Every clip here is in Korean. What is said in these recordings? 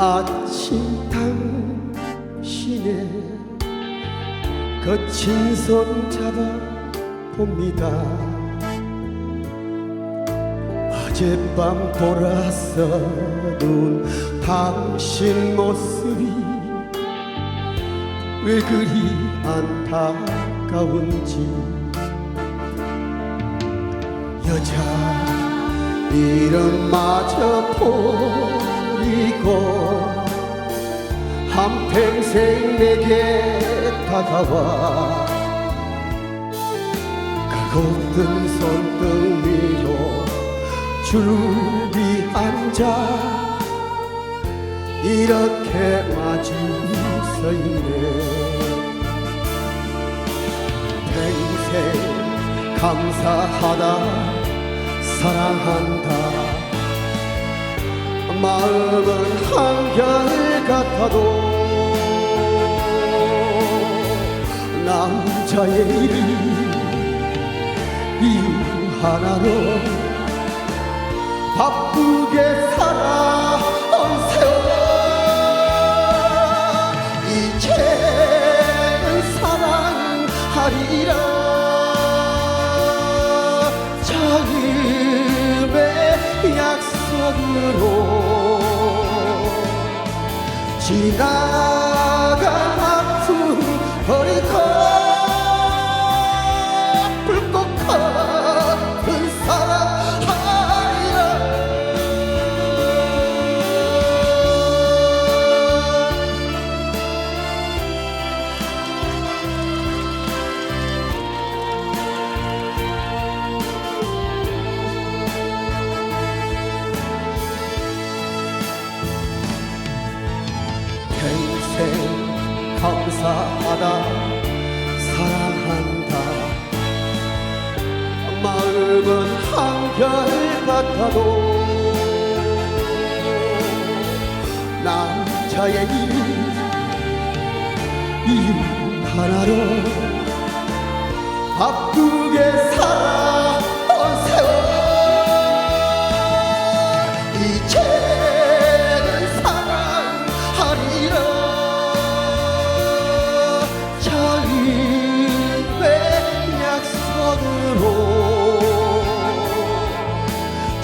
아침 당신의 거친 손 잡아 봅니다. 어젯밤 돌아서는 당신 모습이 왜 그리 안타까운지. 여자 이름마저 버리고 한평생 내게 다가와 그곳든 손등 위로 줄비 앉아 이렇게 마주 서 있네. 평생 감사하다 사랑한다. 마음은 한결 같아도 남자의 이름 이유 하나로 바쁘게 살아온 세월 이제는 사랑하리라 지나 감사하다 사랑한다. 마음은 한결 같아도 남자의 이유 하나로 바쁘게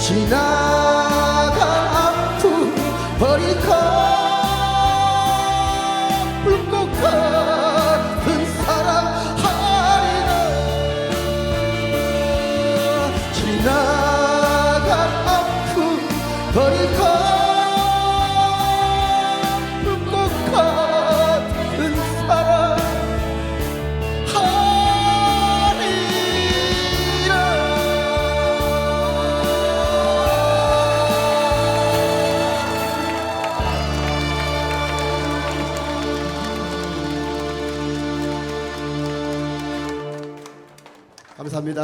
지나간 아픔 버리고 불꽃 같은 사랑 하리라. 감사합니다.